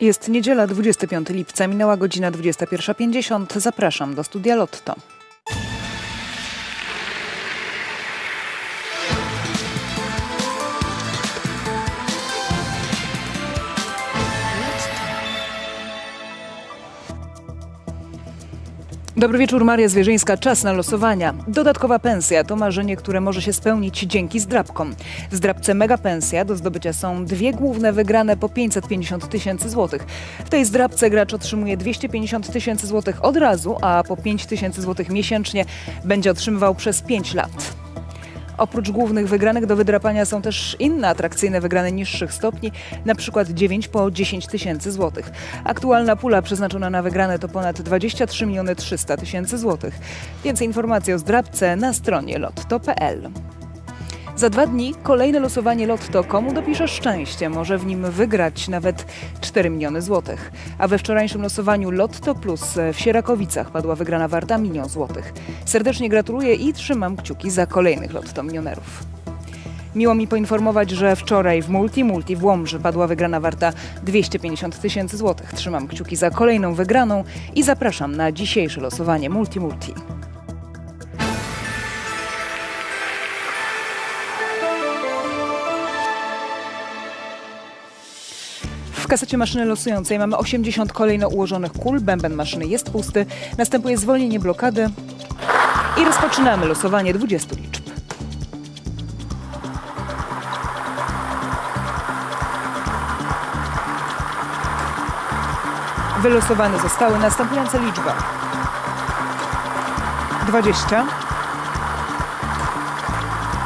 Jest niedziela, 25 lipca, minęła godzina 21.50. Zapraszam do studia Lotto. Dobry wieczór, Maria Zwierzyńska. Czas na losowania. Dodatkowa pensja to marzenie, które może się spełnić dzięki zdrabkom. W zdrabce Mega Pensja do zdobycia są dwie główne wygrane po 550 tysięcy złotych. W tej zdrabce gracz otrzymuje 250 tysięcy złotych od razu, a po 5 tysięcy złotych miesięcznie będzie otrzymywał przez 5 lat. Oprócz głównych wygranych do wydrapania są też inne atrakcyjne wygrane niższych stopni, na przykład 9 po 10 tysięcy złotych. Aktualna pula przeznaczona na wygrane to ponad 23 miliony 300 tysięcy złotych. Więcej informacji o zdrabce na stronie lotto.pl. Za dwa dni kolejne losowanie Lotto. Komu dopisze szczęście, może w nim wygrać nawet 4 miliony złotych. A we wczorajszym losowaniu Lotto Plus w Sierakowicach padła wygrana warta milion złotych. Serdecznie gratuluję i trzymam kciuki za kolejnych Lotto milionerów. Miło mi poinformować, że wczoraj w Multi Multi w Łomży padła wygrana warta 250 tysięcy złotych. Trzymam kciuki za kolejną wygraną i zapraszam na dzisiejsze losowanie Multi Multi. Kasecie maszyny losującej mamy 80 kolejno ułożonych kul, bęben maszyny jest pusty, następuje zwolnienie blokady i rozpoczynamy losowanie 20 liczb. Wylosowane zostały następujące liczby. 20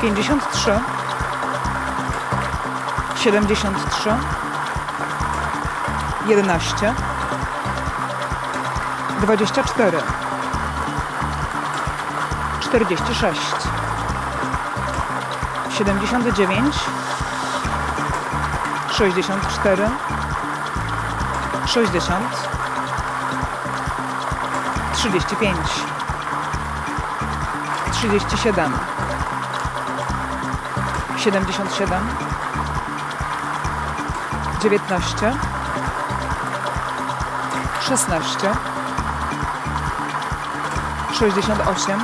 53 73 11 24 46 79 64 60 35 37 77 19 16 68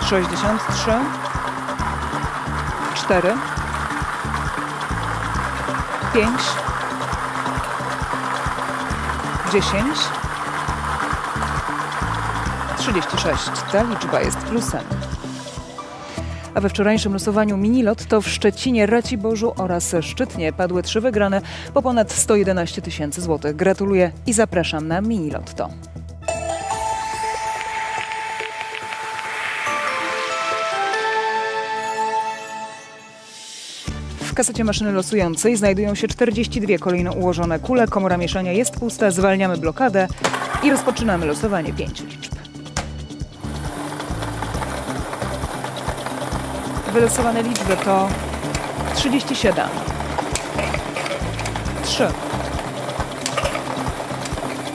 63 4 5 10 36. Ta liczba jest plusem. A we wczorajszym losowaniu Minilot to w Szczecinie, Raciborzu oraz Szczytnie padły trzy wygrane po ponad 111 tysięcy złotych. Gratuluję i zapraszam na Minilotto. W kasecie maszyny losującej znajdują się 42 kolejno ułożone kule. Komora mieszania jest pusta, zwalniamy blokadę i rozpoczynamy losowanie 5 liczb. Wylosowane liczby to 37, 3,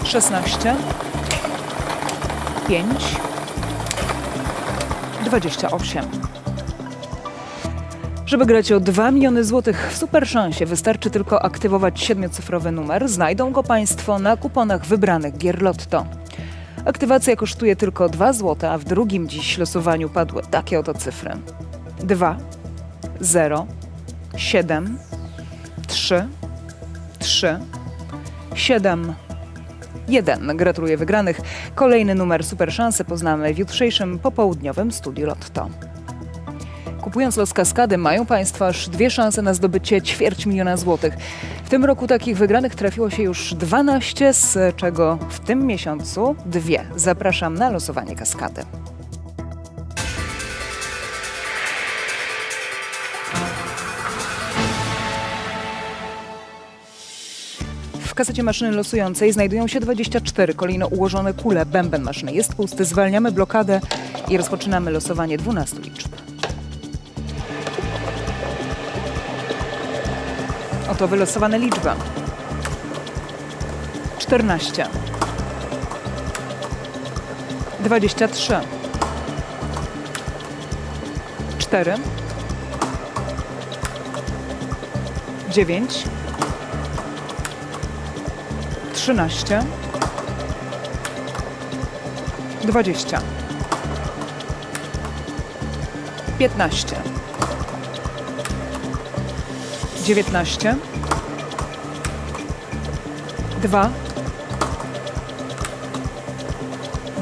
16, 5, 28. Żeby grać o 2 miliony złotych w super szansie, wystarczy tylko aktywować siedmiocyfrowy numer. Znajdą go Państwo na kuponach wybranych gier Lotto. Aktywacja kosztuje tylko 2 zł, a w drugim dziś losowaniu padły takie oto cyfry. 2, 0, 7, 3, 3, 7, 1. Gratuluję wygranych. Kolejny numer Super Szansy poznamy w jutrzejszym popołudniowym studiu Lotto. Kupując los kaskady mają Państwo aż dwie szanse na zdobycie ćwierć miliona złotych. W tym roku takich wygranych trafiło się już 12, z czego w tym miesiącu dwie. Zapraszam na losowanie kaskady. W kasecie maszyny losującej znajdują się 24 kolejno ułożone kule. Bęben maszyny jest pusty. Zwalniamy blokadę i rozpoczynamy losowanie 12 liczb. Oto wylosowane liczby. 14 23 4 9 13, 20, 15, 19, 2,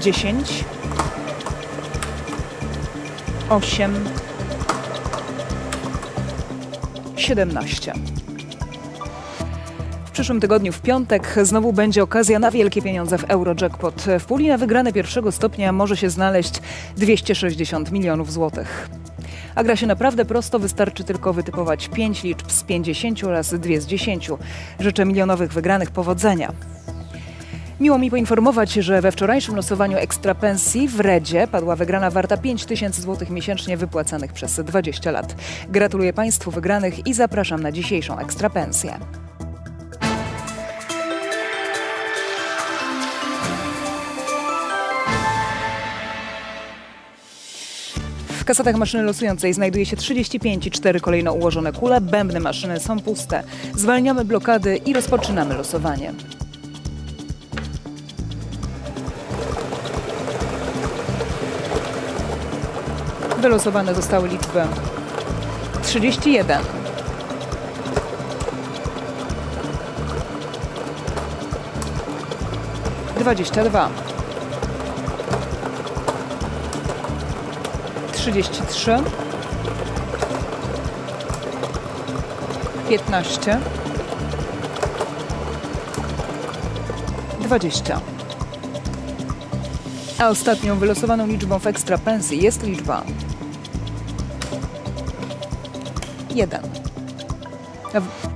10, 8, 17. Przyszłym tygodniu w piątek znowu będzie okazja na wielkie pieniądze w Eurojackpot. W puli na wygrane pierwszego stopnia może się znaleźć 260 milionów złotych. A gra się naprawdę prosto, wystarczy tylko wytypować 5 liczb z 50 oraz 2 z 10. Życzę milionowych wygranych powodzenia. Miło mi poinformować, że we wczorajszym losowaniu ekstra pensji w Redzie padła wygrana warta 5 tysięcy złotych miesięcznie wypłacanych przez 20 lat. Gratuluję Państwu wygranych i zapraszam na dzisiejszą ekstra kasetach maszyny losującej znajduje się 35 i 4 kolejno ułożone kule. Bębny maszyny są puste. Zwalniamy blokady i rozpoczynamy losowanie. Wylosowane zostały liczby 31, 22, 33, 15, 20. A ostatnią wylosowaną liczbą w ekstra pensji jest liczba 1.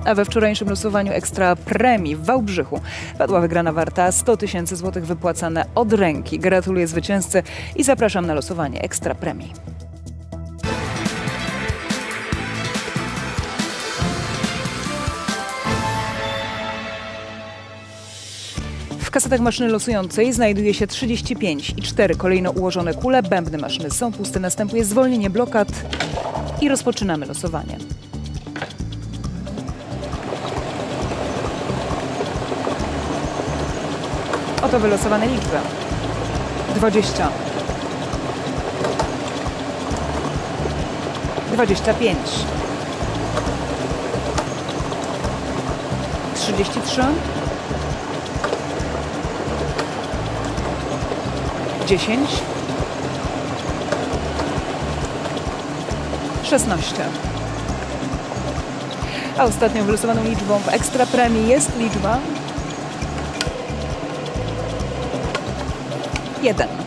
A we wczorajszym losowaniu ekstra premii w Wałbrzychu padła wygrana warta 100 tysięcy złotych wypłacane od ręki. Gratuluję zwycięzcy i zapraszam na losowanie ekstra premii. Kasetach maszyny losującej znajduje się 35 i 4 kolejno ułożone kule. Bębny maszyny są puste. Następuje zwolnienie blokad i rozpoczynamy losowanie. Oto wylosowane liczby. 20. 25. 33. 10. 16. A ostatnią wylosowaną liczbą w ekstra premii jest liczba 1.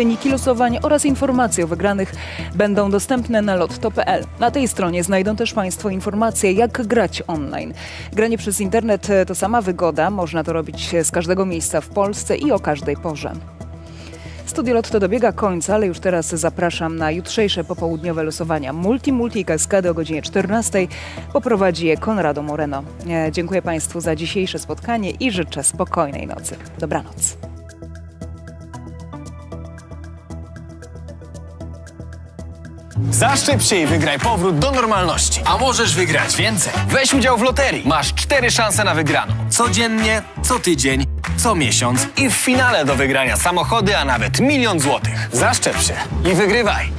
Wyniki losowań oraz informacje o wygranych będą dostępne na lotto.pl. Na tej stronie znajdą też Państwo informacje, jak grać online. Granie przez internet to sama wygoda, można to robić z każdego miejsca w Polsce i o każdej porze. Studio Lotto dobiega końca, ale już teraz zapraszam na jutrzejsze popołudniowe losowania Multi Multi i Kaskady o godzinie 14. Poprowadzi je Konrado Moreno. E, Dziękuję Państwu za dzisiejsze spotkanie i życzę spokojnej nocy. Dobranoc. Zaszczep się i wygraj powrót do normalności. A możesz wygrać więcej. Weź udział w loterii. Masz cztery szanse na wygraną. Codziennie, co tydzień, co miesiąc. I w finale do wygrania samochody, a nawet milion złotych. Zaszczep się i wygrywaj.